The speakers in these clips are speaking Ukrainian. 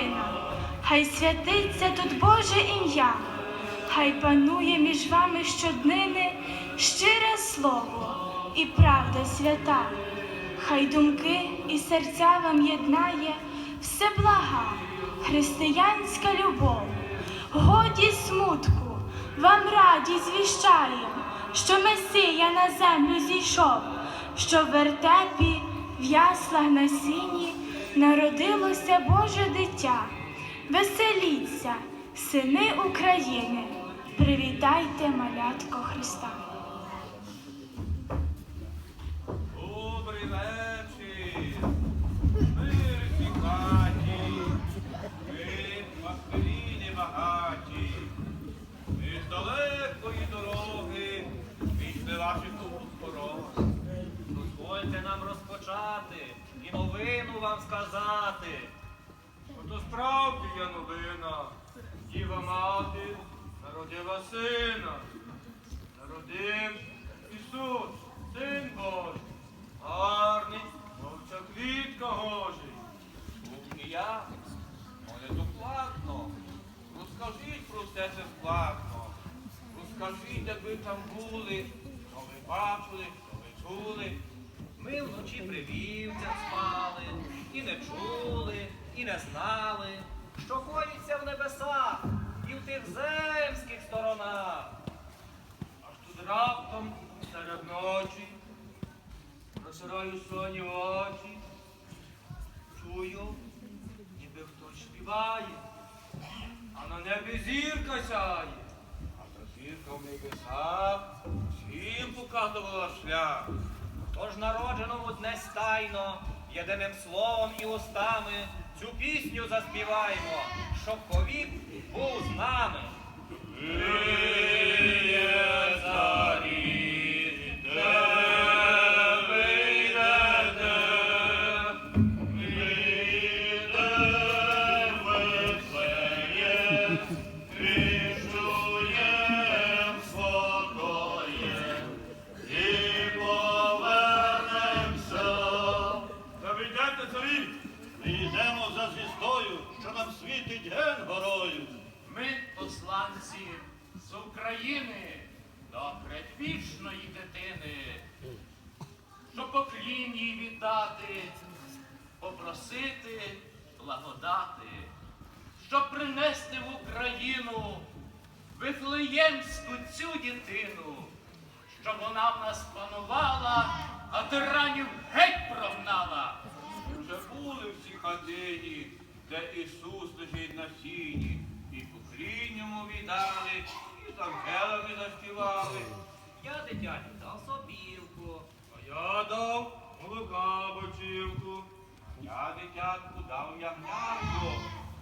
сина, хай святиться тут Боже ім'я, хай панує між вами щоднини щире слово і правда свята, хай думки і серця вам єднає все блага, християнська любов, годі смутку, вам радість звіщаєм, що Месія на землю зійшов, що в вертепі, в яслах на сіні народилося Боже дитя. Веселіться, сини України, привітайте малятко Христа. Вам сказати. Ото справді є новина. Діва мати народила сина. Народив Ісус, син Божий. Гарний, мовця квітка гожий. Був і я, моє докладно. Розкажіть про все це складно. Розкажіть, як ви там були, що ви бачили, що ви чули. Ми вночі при вівцях спали, і не чули, і не знали, що коїться в небесах і в тих земських сторонах. Аж тут раптом серед ночі просираю соні очі, чую, ніби хтось співає, а на небі зірка сяє, а та зірка в небесах всім показувала шлях. Тож народженому днес тайно, єдиним словом і устами цю пісню заспіваємо, щоб повік був з нами. Благодати, щоб принести в Україну вифлеємську цю дитину, щоб вона в нас панувала, а тиранів геть прогнала. Вже були всі хатині, де Ісус лежить на сіні, і поклін йому віддали, і з ангелами заспівали. Я дитяті дав сопілку, А я дав молока бочівку, я дитятку дав ягнятко,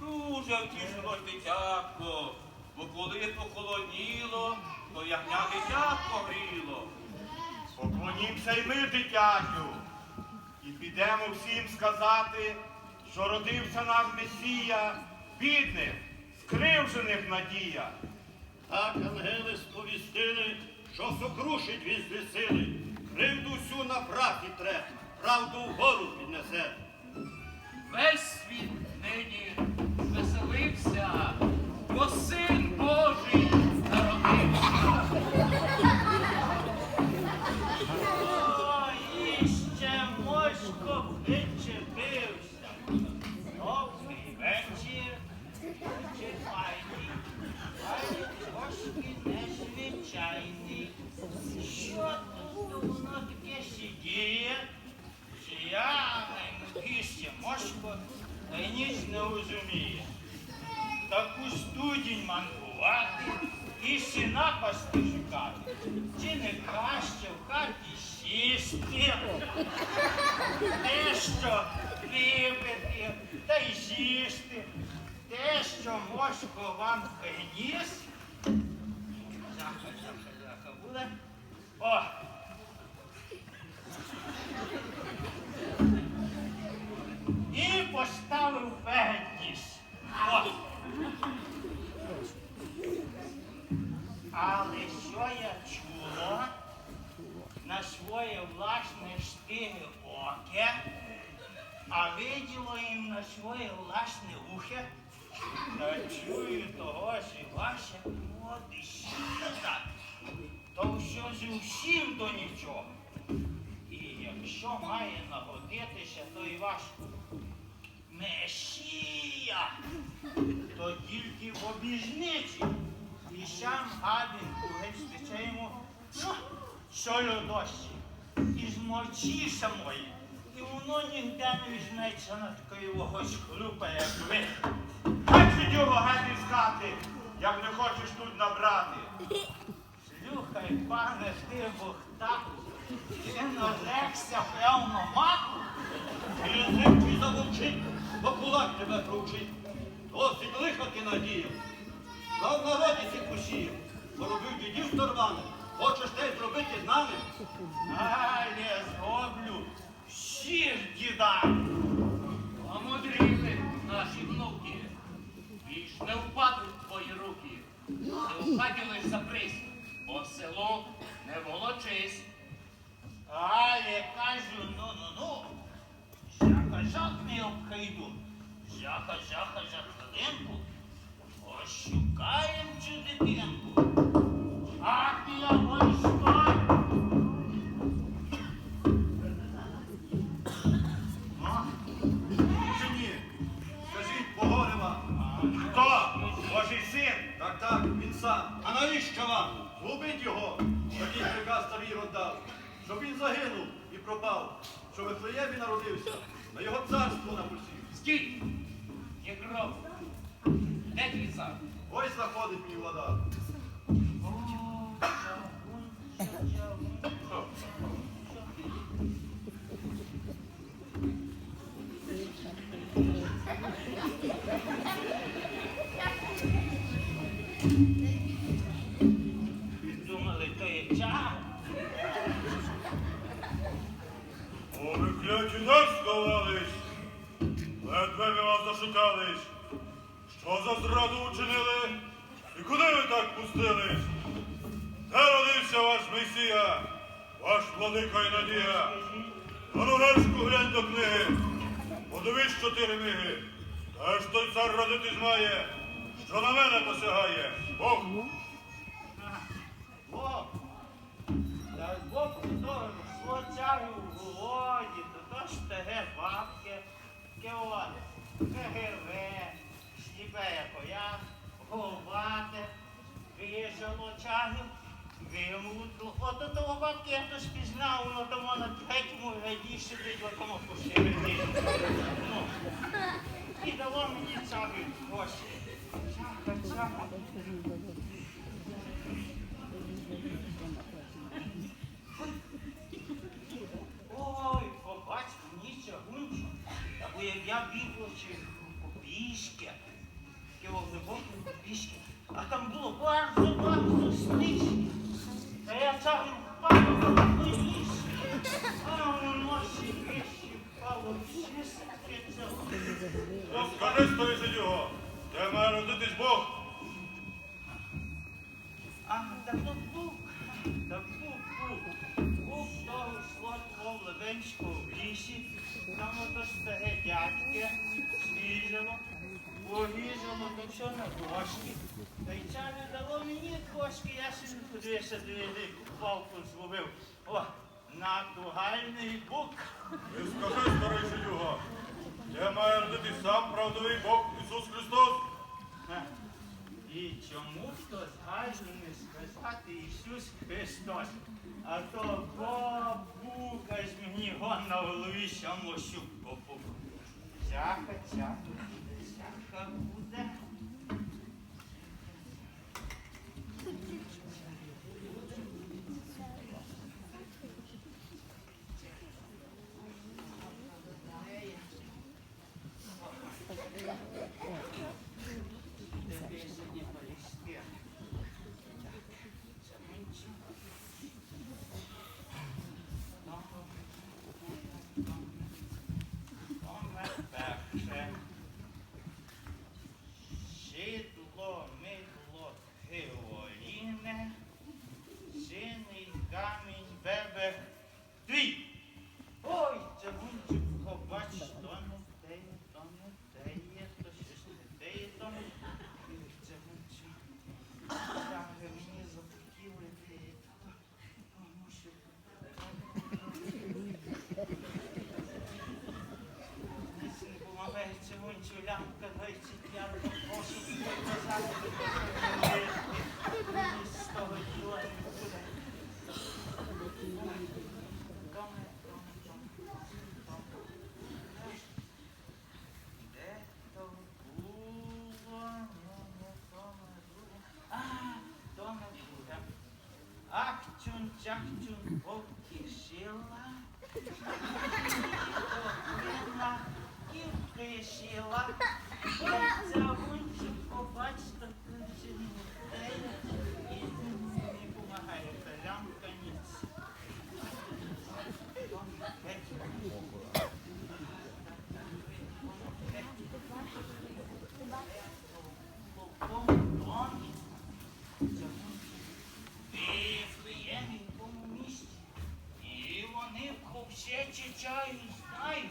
дуже втішилось дитятко, бо коли похолодніло, то ягня дитятко гріло. Поклонімося й ми, дитятю, і підемо всім сказати, що родився наш Месія, бідних, скривджених надія. Так ангели сповістили, що сокрушить візди сили, кривду всю на прах і тре, правду вгору піднесе. Весь світ нині веселився, бо син Божий випити, та й сісти, те, що мошко вам приніс. Заха, заха, заха буде. О! І поставив передніс. О! Але що я чула на своє власне штиге оке, А виділо їм на своє власне ухе, та чую того ж і ваше, от так. То що ж усім до нічого. І якщо має нагодитися, то і ваш Месія, то тільки в обіжниці. І сам гадин геть спечемо, ну, що людощі, і змочі самої. І воно ніде не візьметься на такої вогось хлюпа, як ви. Геть його геть із хати, як не хочеш тут набрати. Слухай, пане, ти Богдан, ти нарекся певно маку. Язик твій замовчить, бо кулак тебе кручить. Досить лиха ти надіяв. Та в народі ці посіяв. Поробив дідів торваних. Хочеш те зробити з нами? А я зроблю всіх діда. А мудріли наші внуки. Більш не впадуть твої руки. Не в хаті лиш запрись, по селу не волочись. А я кажу, ну ну ну. Жака жак не обхайду. Жака жака за хвилинку. Ошукаєм цю дитинку. Пропав. Що в Вифлеємі народився. На його царство напустив. Стій! Ви так пустились? Де родився ваш Месія, ваш владика і надія? А ну гешку глянь до книги. Подивись чотири миги. Де ж той цар родитись має, що на мене посягає? Бог. Бог. Бог здорово, слоцярю в голоді, то то ж теге бабки, кеони, кегеве, сліпе коя, голубате, виїжджало чагів, вимутло. Ото того бабки я то спізнав, воно тому на третьому ряді сидить, в тому посередині. Ну, і дало мені чаги гроші. Чага, чага. Ой, побач мені чагунчу. Та бо як я бігав чи пішки, таке глибоке пішки, а там було bardzo, bardzo. Та я чагу впав на ліс. А воно ще вище впало все таке Розкажи сторожі його, де має родитись Бог? А, так то бук, так бук, бук. Бук того сладкого Лебенського в лісі, там ото старе дядьке зрізало, порізало то все на дошки. Та не дало мені трошки, я собі подивився, дивився, палку зловив. О, натуральний бук. І скажи старий його, де має родитись сам правдивий Бог Ісус Христос? І чому б то зразу не сказати Ісус Христос? А то бабука ж мені гон на голові самосю попу. Всяка, всяка, всяка буде. Чахчу покишила, покрила і вкишила. Ой, ця гунчик, побачте, кожен день, і не помагає лямка ніц. Вифлеємському місті. І вони в ковчечі чаю знають.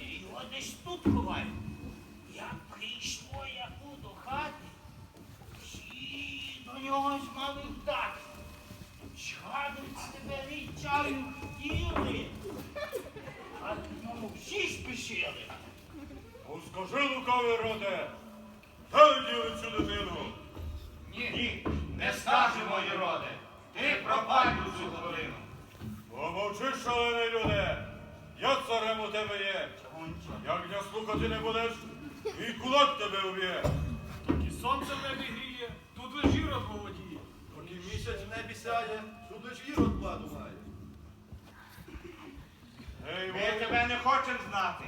І його десь тут ховають. Як прийшло яку до хати, всі до нього змали вдати. Чадуть себе від чаю хотіли, а до нього всі спішили. Ну лукавий роде, дай цю дитину. Ні, не скажемо, Єроде. Ти пропадь у цю хвилину. Помовчи, шалений люде, я царем у тебе є. Як не слухати не будеш, і кулак тебе уб'є. І сонце в небі гріє, тут лиш ірод володіє. Поки місяць в небі сяє, тут лиш ірод має. Ми тебе не хочемо знати.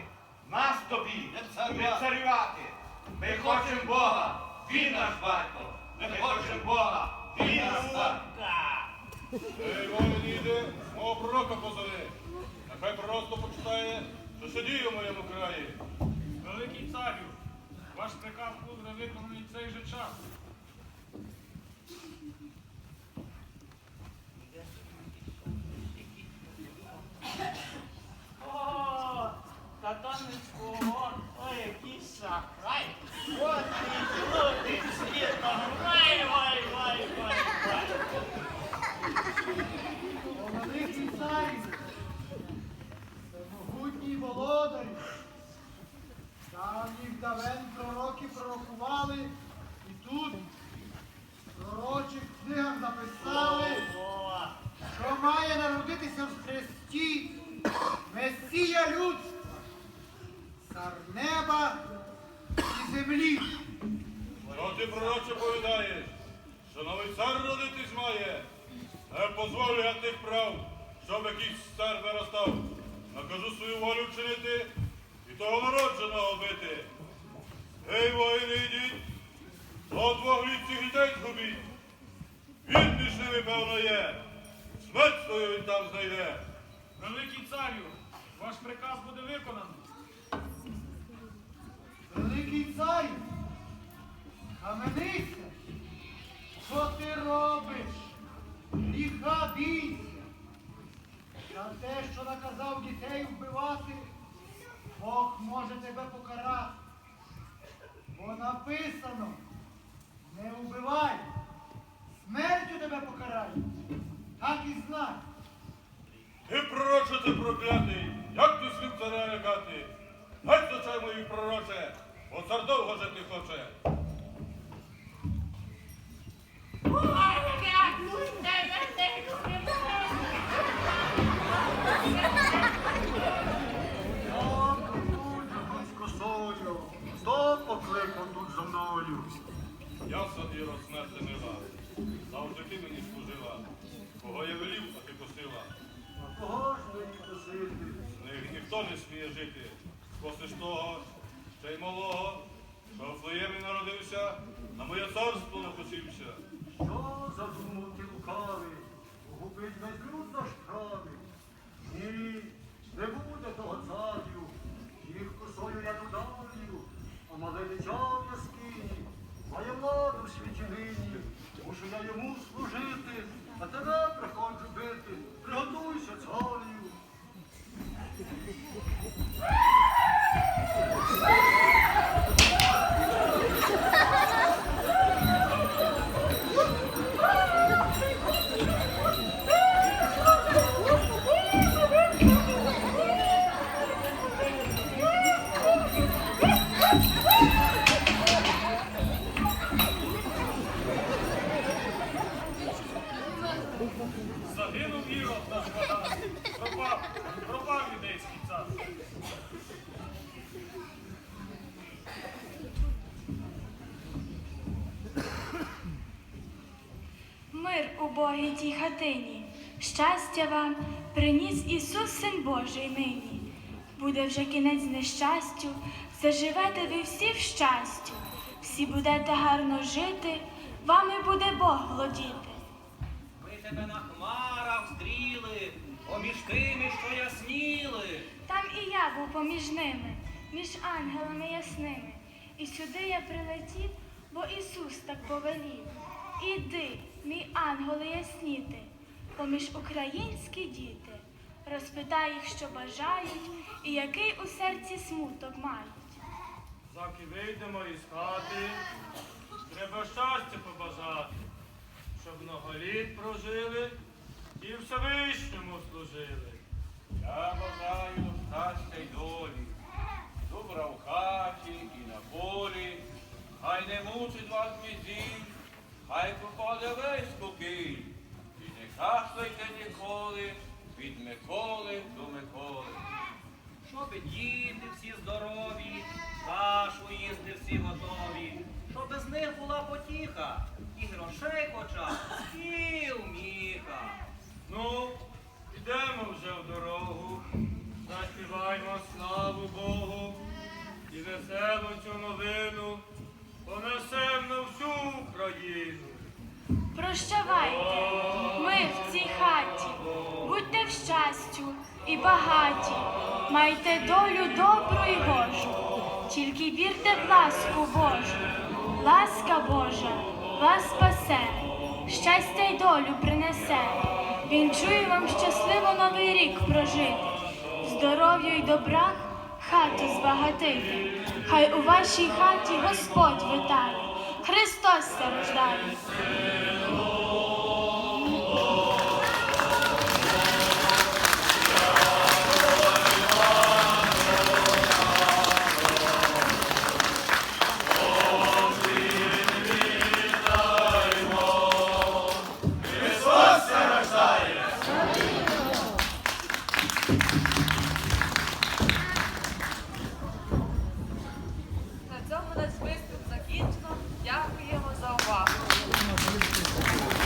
Нас тобі Не царювати. не царювати. Ми хочемо Бога, він наш батько. Ми хочемо Бога, він наш батько. Ей, іде, мого пророка позови. Нехай просто почитає, що сидіє в моєму краї. Великий царю, ваш приказ буде виконаний цей же час. О, та то не скоро, ой, який шахрай. От і люди світом, вай, вай, вай, вай, вай. Великий царю, могутній володарю, давніх давен пророки пророкували, і тут в пророчих книгах написали, О, що має народитися в Христі Месія людства, цар неба і землі. Що ти, пророче, повідаєш? Що новий цар родитись має? Не позволю я тих прав, щоб якийсь цар виростав. Накажу свою волю вчинити і того народженого бити. Гей, воїни, йдіть, до двох літців дітей згубіть. Він між ними, певно, є. Смерть свою він там знайде. Великий царю, ваш приказ буде виконаний. Каменися, що ти робиш? Гріха бійся. За те, що наказав дітей вбивати, Бог може тебе покарати. Бо написано, не вбивай, смертю тебе покарай. Так і знай. Ти, пророче, ти як ти слід царя лякати? Геть з очей моїх, пророче, бо цар довго жити хоче. Хто покликав тут за мною? Я садіро смерти мила, завжди ти мені служила, кого я велів, а ти косила. А кого ж мені просити? З них ніхто не сміє жити, косиш того, ще й малого, що в Флеємі народився, на моє царство напосівся. Що задумав ти лукавий? Губить безлюд люд наш правий. Ні, Щастя вам приніс Ісус Син Божий нині. Буде вже кінець нещастю, заживете ви всі в щастю, всі будете гарно жити, вами буде Бог володіти. Ми тебе на хмарах здріли, поміж тими, що ясніли. Там і я був поміж ними, між ангелами ясними. І сюди я прилетів, бо Ісус так повелів. Іди, мій ангели ясніти, поміж українські діти. Розпитай їх, що бажають, і який у серці смуток мають. Заки вийдемо із хати, треба щастя побажати, щоб много літ прожили і Всевишньому служили. Я бажаю щастя й долі, добра в хаті і на полі, хай не мучить вас бізіль, хай попаде весь спокій, і ніколи від Миколи до Миколи. Щоб діти всі здорові, кашу їсти всі готові, щоб без них була потіха, і грошей хоча б пів міха. Ну, ідемо вже в дорогу, заспіваймо славу Богу і веселу цю новину понесем на всю Україну. Прощавайте, щастю і багаті, майте долю добру і гожу, тільки вірте в ласку Божу, ласка Божа вас спасе, щастя й долю принесе. Вінчую вам щасливо новий рік прожити, здоров'я й добра хату збагатити. Хай у вашій хаті Господь витає, Христос ся